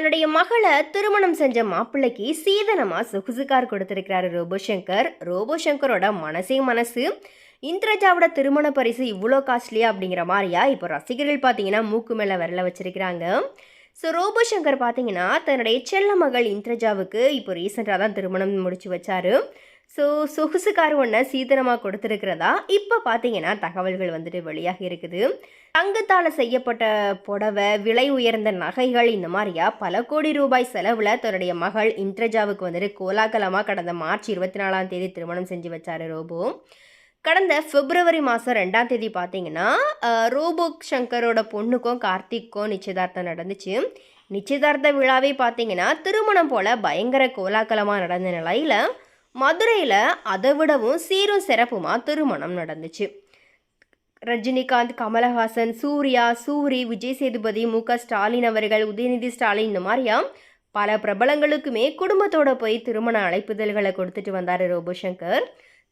தன்னுடைய மகளை திருமணம் செஞ்ச மாப்பிள்ளைக்கு சீதனமாக சொகுசு கார் கொடுத்துருக்கிறாரு ரோபோ ரோபோசங்கரோட மனசே மனசு. இந்திரஜாவோட திருமண பரிசு இவ்வளோ காஸ்ட்லியா அப்படிங்கிற மாதிரியா இப்போ ரசிகர்கள் பார்த்தீங்கன்னா மூக்கு மேலே விரல வச்சிருக்கிறாங்க. ஸோ ரோபோசங்கர் பார்த்தீங்கன்னா தன்னுடைய செல்ல மகள் இந்திரஜாவுக்கு இப்போ ரீசெண்டாக தான் திருமணம் முடிச்சு வச்சாரு. ஸோ சொகுசு கார் ஒன்றை சீதனமாக கொடுத்துருக்கிறதா? இப்போ பார்த்தீங்கன்னா தகவல்கள் வந்துட்டு வெளியாக இருக்குது. தங்கத்தால் செய்யப்பட்ட புடவை விலை உயர்ந்த நகைகள் இந்த மாதிரியா பல கோடி ரூபாய் செலவில் தன்னுடைய மகள் இன்ட்ரஜாவுக்கு வந்துட்டு கோலாகலமாக கடந்த மார்ச் இருபத்தி நாலாம் தேதி திருமணம் செஞ்சு வச்சார் ரோபோ. கடந்த பிப்ரவரி மாதம் ரெண்டாம் தேதி பார்த்தீங்கன்னா ரோபோ சங்கரோட பொண்ணுக்கும் கார்த்திக்கும் நிச்சயதார்த்தம் நடந்துச்சு. நிச்சயதார்த்த விழாவே பார்த்தீங்கன்னா திருமணம் போல் பயங்கர கோலாகலமாக நடந்த நிலையில் மதுரையில் அதை விடவும் சீரும் சிறப்புமா திருமணம் நடந்துச்சு. ரஜினிகாந்த் கமலஹாசன் சூர்யா சூரி விஜய் சேதுபதி மு க ஸ்டாலின் அவர்கள் உதயநிதி ஸ்டாலின் இந்த மாதிரியா பல பிரபலங்களுக்குமே குடும்பத்தோட போய் திருமண அழைப்புதல்களை கொடுத்துட்டு வந்தார் ரோபோசங்கர்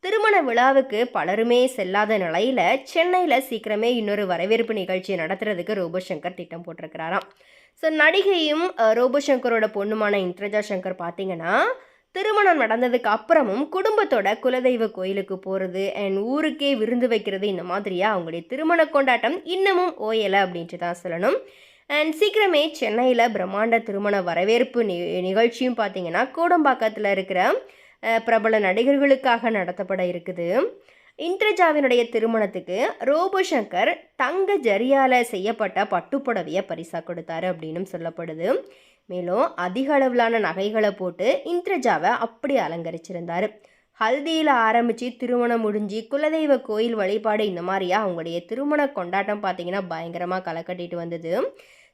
திருமண விழாவுக்கு பலருமே செல்லாத நிலையில் சென்னையில் சீக்கிரமே இன்னொரு வரவேற்பு நிகழ்ச்சி நடத்துறதுக்கு ரோபோசங்கர் திட்டம் போட்டிருக்கிறாராம். ஸோ நடிகையும் ரோபோசங்கரோட சங்கரோட பொண்ணுமான இந்திரஜா சங்கர் பார்த்தீங்கன்னா திருமணம் நடந்ததுக்கு அப்புறமும் குடும்பத்தோட குலதெய்வ கோயிலுக்கு போகிறது அண்ட் ஊருக்கே விருந்து வைக்கிறது இந்த மாதிரியாக அவங்களுடைய திருமண கொண்டாட்டம் இன்னமும் ஓயலை அப்படின்ட்டு தான் சொல்லணும். அண்ட் சீக்கிரமே சென்னையில் பிரம்மாண்ட திருமண வரவேற்பு நி நிகழ்ச்சியும் பார்த்தீங்கன்னா கோடம்பாக்கத்தில் இருக்கிற பிரபல நடிகர்களுக்காக நடத்தப்பட இருக்குது. இந்திரஜாவினுடைய திருமணத்துக்கு ரோபோசங்கர் தங்க ஜரியால செய்யப்பட்ட பட்டுப்புடவையை பரிசாக கொடுத்தாரு அப்படின்னு சொல்லப்படுது. மேலும் அதிக அளவிலான நகைகளை போட்டு இந்திரஜாவை அப்படி அலங்கரிச்சிருந்தார். ஹல்தியில் ஆரம்பித்து திருமணம் முடிஞ்சு குலதெய்வ கோயில் வழிபாடு இந்த மாதிரியா அவங்களுடைய திருமண கொண்டாட்டம் பார்த்திங்கன்னா பயங்கரமாக களை கட்டிட்டு வந்தது.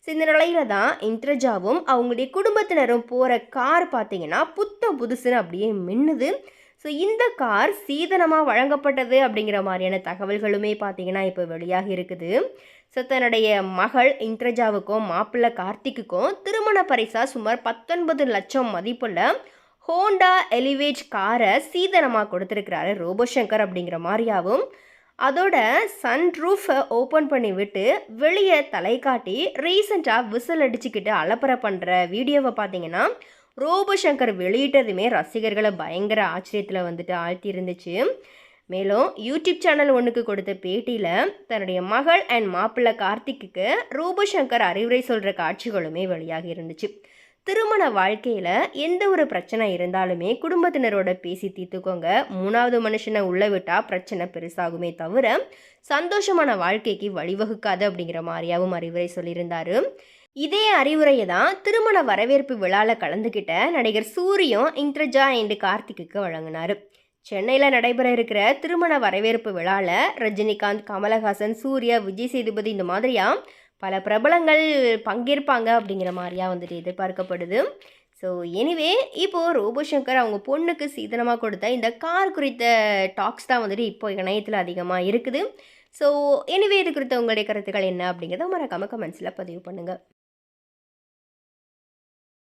இந்த நிலையில தான் இந்திரஜாவும் அவங்களுடைய குடும்பத்தினரும் போகிற கார் பார்த்திங்கன்னா புத்த புதுசுன்னு அப்படியே மின்னுது. ஸோ இந்த கார் சீதனமாக வழங்கப்பட்டது அப்படிங்கிற மாதிரியான தகவல்களுமே பார்த்தீங்கன்னா இப்போ வெளியாக இருக்குது. ஸோ தன்னுடைய மகள் இந்திரஜாவுக்கும் மாப்பிள்ளை கார்த்திக்குக்கும் திருமண பரிசாக சுமார் பத்தொன்பது லட்சம் மதிப்புள்ள ஹோண்டா எலிவேஜ் காரை சீதனமாக கொடுத்துருக்கிறாரு ரோபோசங்கர் அப்படிங்கிற மாதிரியாகவும் அதோட சன் ரூஃபை ஓப்பன் பண்ணி விட்டு வெளியே தலை காட்டி ரீசெண்டாக விசில் அடிச்சுக்கிட்டு அலப்பறை பண்ணுற வீடியோவை பார்த்தீங்கன்னா ரோபோசங்கர் வெளியிட்டதுமே ரசிகர்களை பயங்கர ஆச்சரியத்தில் வந்துட்டு ஆழ்த்தி இருந்துச்சு மேலும் யூடியூப் சேனல் ஒன்றுக்கு கொடுத்த பேட்டியில் தன்னுடைய மகள் அண்ட் மாப்பிள்ளை கார்த்திக்குக்கு ரோபோசங்கர் அறிவுரை சொல்கிற காட்சிகளுமே வெளியாகி இருந்துச்சு. திருமண வாழ்க்கையில் எந்த ஒரு பிரச்சனை இருந்தாலுமே குடும்பத்தினரோட பேசி தீர்த்துக்கோங்க. மூணாவது மனுஷனை உள்ள விட்டால் பிரச்சனை பெருசாகுமே தவிர சந்தோஷமான வாழ்க்கைக்கு வழிவகுக்காது அப்படிங்கிற மாதிரியாகவும் அறிவுரை சொல்லியிருந்தார். இதே அறிவுரையை தான் திருமண வரவேற்பு விழாவில் கலந்துக்கிட்ட நடிகர் சூரியம் இந்திரஜா அண்ட் கார்த்திக்குக்கு வழங்கினார். சென்னையில் நடைபெற இருக்கிற திருமண வரவேற்பு விழாவில் ரஜினிகாந்த் கமலஹாசன் சூர்யா விஜய் சேதுபதி இந்த மாதிரியா பல பிரபலங்கள் பங்கேற்பாங்க அப்படிங்கிற மாதிரியா வந்துட்டு எதிர்பார்க்கப்படுது. ஸோ எனிவே இப்போது ரோபோசங்கர் அவங்க பொண்ணுக்கு சீதனமாக கொடுத்த இந்த கார் குறித்த டாக்ஸ் தான் வந்துட்டு இப்போ இணையத்தில் அதிகமாக இருக்குது. ஸோ எனிவே இது குறித்த உங்களுடைய கருத்துக்கள் என்ன அப்படிங்கிறத மறக்காமல் கமெண்ட்ஸில் பதிவு பண்ணுங்கள்